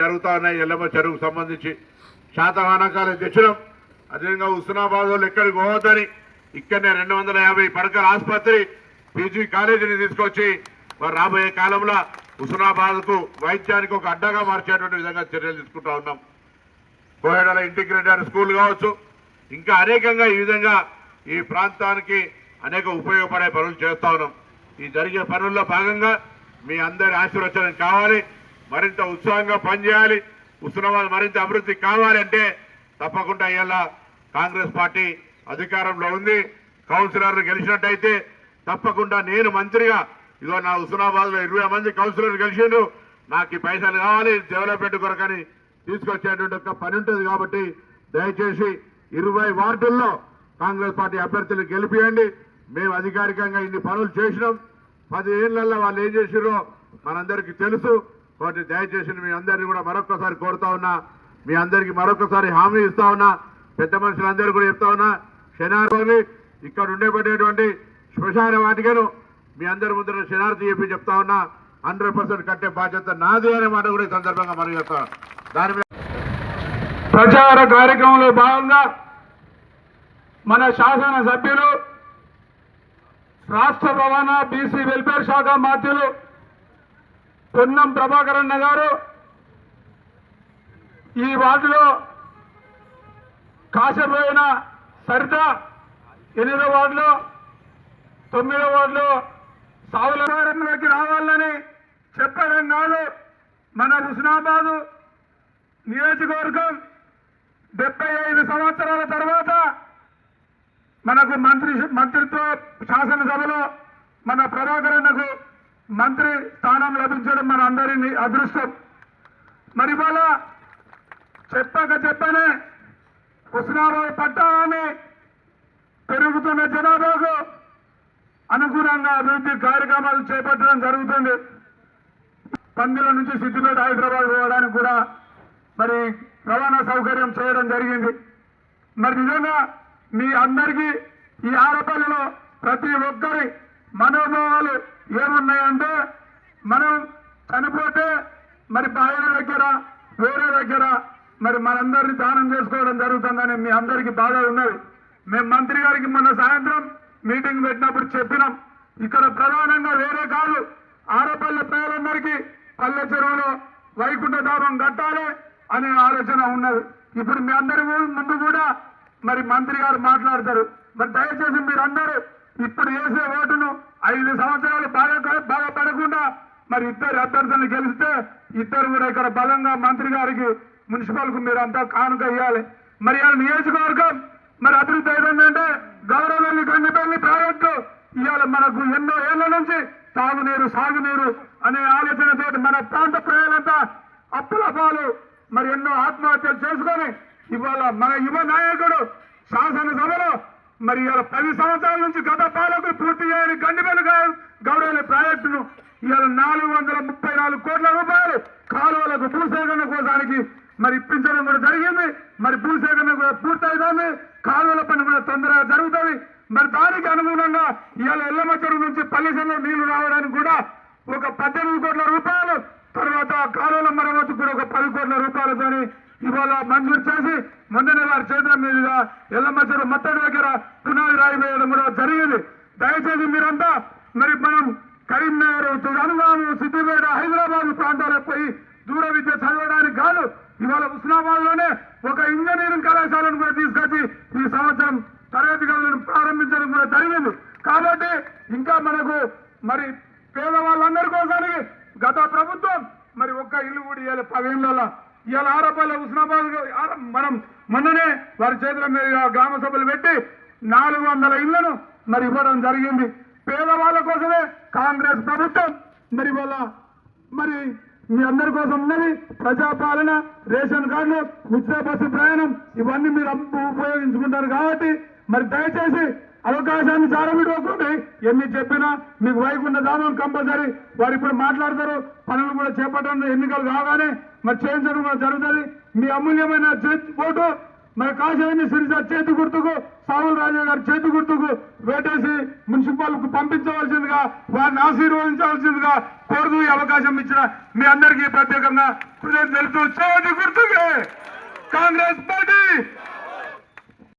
జరుగుతా ఉన్నాయి ఎల్లమ్మ చెరువుకు సంబంధించి శాతవానకాలు తెచ్చడం అదేవిధంగా హుస్నాబాద్ వాళ్ళు ఎక్కడికి పోవద్దని ఇక్కడనే రెండు వందల యాభై పడకల ఆసుపత్రి పీజీ కాలేజీని తీసుకొచ్చి మరి రాబోయే కాలంలో హుస్నాబాద్కు వైద్యానికి ఒక అడ్డగా మార్చేటువంటి విధంగా చర్యలు తీసుకుంటా ఉన్నాం. కోహెడల ఇంటిగ్రేటెడ్ స్కూల్ కావచ్చు ఇంకా అనేకంగా ఈ విధంగా ఈ ప్రాంతానికి అనేక ఉపయోగపడే పనులు చేస్తా ఉన్నాం. ఈ జరిగే పనుల్లో భాగంగా మీ అందరి ఆశీర్వచనం కావాలి. మరింత ఉత్సాహంగా పనిచేయాలి. ఉస్మానాబాద్ మరింత అభివృద్ధి కావాలంటే తప్పకుండా ఇలా కాంగ్రెస్ పార్టీ అధికారంలో ఉంది. కౌన్సిలర్లు గెలిచినట్టయితే తప్పకుండా నేను మంత్రిగా ఇదో నా హుస్నాబాద్లో ఇరవై మంది కౌన్సిలర్లు గెలిచిండ్రు. నాకు ఈ పైసలు కావాలి డెవలప్మెంట్ కొరకని తీసుకొచ్చేటువంటి ఒక పని ఉంటుంది కాబట్టి దయచేసి ఇరవై వార్డుల్లో కాంగ్రెస్ పార్టీ అభ్యర్థులు గెలిపియండి. మేము అధికారికంగా ఇన్ని పనులు చేసినాం. పది ఏళ్ళల్లో వాళ్ళు ఏం చేసిరో మనందరికీ తెలుసు. కాబట్టి దయచేసి మీ అందరినీ కూడా మరొకసారి కోరుతా ఉన్నా. మీ అందరికీ మరొకసారి హామీ ఇస్తా ఉన్నా. పెద్ద మనుషులందరూ కూడా చెప్తా ఉన్నా. శనార్థి ఇక్కడ ఉండేపడేటువంటి శ్మశాన వాటికను మీ అందరి ముందర శనార్థి చెప్పి చెప్తా ఉన్నా. హండ్రెడ్ పర్సెంట్ కట్టే బాధ్యత నాది అనే మాట కూడా ఈ సందర్భంగా మనం చెప్తా. దాని మీద ప్రచార కార్యక్రమంలో భాగంగా మన శాసన సభ్యులు రాష్ట్ర రవాణా బీసీ వెల్ఫేర్ శాఖ మాధ్యులు పొన్నం ప్రభాకర్ అన్న గారు ఈ వార్డులో కాసపోయిన సరిత ఎనిమిదో వార్డులో తొమ్మిదో వార్డులో సావులకి రావాలని చెప్పడం కాదు. మన హుస్నాబాదు నియోజకవర్గం డెబ్బై ఐదు సంవత్సరాల తర్వాత మనకు మంత్రి మంత్రిత్వ శాసనసభలో మన ప్రభాకరన్నకు మంత్రి స్థానం లభించడం మన అందరి అదృష్టం. మరి వాళ్ళ చెప్పక చెప్పనే హుస్నాబాద్ పట్టణాన్ని పెరుగుతున్న జనాభాకు అనుగుణంగా అభివృద్ధి కార్యక్రమాలు చేపట్టడం జరుగుతుంది. పందిల నుంచి సిద్దిపేట హైదరాబాద్ పోవడానికి కూడా మరి రవాణా సౌకర్యం చేయడం జరిగింది. మరి నిజంగా మీ అందరికీ ఈ ఆరోపణలో ప్రతి ఒక్కరి మనోభావాలు ఏమున్నాయంటే మనం చనిపోతే మరి బాయిల దగ్గర వేరే దగ్గర మరి మనందరినీ దానం చేసుకోవడం జరుగుతుందని మీ అందరికీ బాధ ఉన్నది. మేము మంత్రి గారికి మొన్న సాయంత్రం మీటింగ్ పెట్టినప్పుడు చెప్పినాం. ఇక్కడ ప్రధానంగా వేరే కాదు ఆడపల్లె ప్రజలందరికీ పల్లె చెరువులో వైకుంఠ ధామం కట్టాలి అనే ఆలోచన ఉన్నది. ఇప్పుడు మీ అందరి ముందు కూడా మరి మంత్రి గారు మాట్లాడతారు. మరి దయచేసి మీరందరూ ఇప్పుడు వేసే ఓటును ఐదు సంవత్సరాలు బాగా బాగా పడకుండా మరి ఇద్దరు అభ్యర్థులను గెలిస్తే ఇద్దరు కూడా ఇక్కడ బలంగా మంత్రి గారికి మున్సిపల్కు మీరు అంతా కానుక ఇవ్వాలి మరి ఆ నియోజకవర్గం మరి అభివృద్ధి ఏదంటే గౌరవల్లి గండిపల్లి ప్రాజెక్టు ఇవాళ మనకు ఎన్నో ఏళ్ళ నుంచి తాగునీరు సాగునీరు అనే ఆలోచనతో మన ప్రాంత ప్రజలంతా అప్పుల పాలు మరి ఎన్నో ఆత్మహత్యలు చేసుకొని ఇవాళ మన యువ నాయకుడు శాసనసభలో మరి ఇవాళ పది సంవత్సరాల నుంచి గత పాలకులు పూర్తి చేయని గండిపల్లి గౌరవ ప్రాజెక్టును ఇవాళ నాలుగు వందల ముప్పై నాలుగు కోట్ల రూపాయలు కాలువలకు భూసేకరణ కోసానికి మరి ఇప్పించడం కూడా జరిగింది. మరి భూసేకరణ కూడా పూర్తవుతుంది కాలువల పని కూడా తొందరగా జరుగుతుంది. మరి దానికి అనుగుణంగా ఇవాళ ఎల్లమ్మ చెరువు నుంచి పల్లిసంలో నీళ్ళు రావడానికి కూడా ఒక పద్దెనిమిది కోట్ల రూపాయలు తర్వాత కాలువల మరమ్మతు కూడా ఒక పది కోట్ల రూపాయలతోని ఇవాళ మంజూరు చేసి మొన్ననే వారి చేతుల మీదుగా ఎల్లమ్మ చెరువు మత్తడి దగ్గర పునాది రాయిపోయడం కూడా జరిగింది. దయచేసి మీరంతా మరి మనం కరీంనగర్ తెలంగాణ సిద్దిపేట హైదరాబాద్ ప్రాంతాలకు పోయి దూర విద్య చదవడానికి కాదు ఇవాళ ఉస్నాబాద్లోనే ఒక ఇంజనీరింగ్ కళాశాలను కూడా తీసుకొచ్చి ఈ సంవత్సరం తరగతి గదులను ప్రారంభించడం కూడా జరిగింది. కాబట్టి ఇంకా మనకు మరి పేదవాళ్ళందరి కోసానికి గత ప్రభుత్వం మరి ఒక్క ఇల్లు కూడా ఇవ్వాలి పదేళ్ళ ఇవాళ మొన్ననే వారి చేతుల మీద గ్రామ సభలు పెట్టి నాలుగు వందల ఇళ్ళను మరి ఇవ్వడం జరిగింది. పేదవాళ్ళ కోసమే కాంగ్రెస్ ప్రభుత్వం మరి వాళ్ళ మరి మీ అందరి కోసం ఉన్నది ప్రజాపాలన రేషన్ కార్డులు ఉచిత బస్సు ప్రయాణం ఇవన్నీ మీరు ఉపయోగించుకుంటారు కాబట్టి మరి దయచేసి అవకాశాన్ని చారబిడుకోండి ఎన్ని చెప్పినా మీకు వైకుంఠ దామం కంపల్సరీ. వారు ఇప్పుడు మాట్లాడతారు పనులు కూడా చేపట్టడం ఎన్నికలు కాగానే మరి చేయించడం కూడా జరుగుతుంది. మీ అమూల్యమైన చేతి ఓటు మన కాశీని సిరిస చేతి గుర్తుకు సావుల రాజా గారి చేతి గుర్తుకు వేటేసి మున్సిపల్కు పంపించవలసిందిగా వారిని ఆశీర్వదించవలసిందిగా కోరుతూ అవకాశం ఇచ్చిన మీ అందరికీ ప్రత్యేకంగా కృతజ్ఞతలు తెలుపుతూ చేతి గుర్తుకే. కాంగ్రెస్ పార్టీ!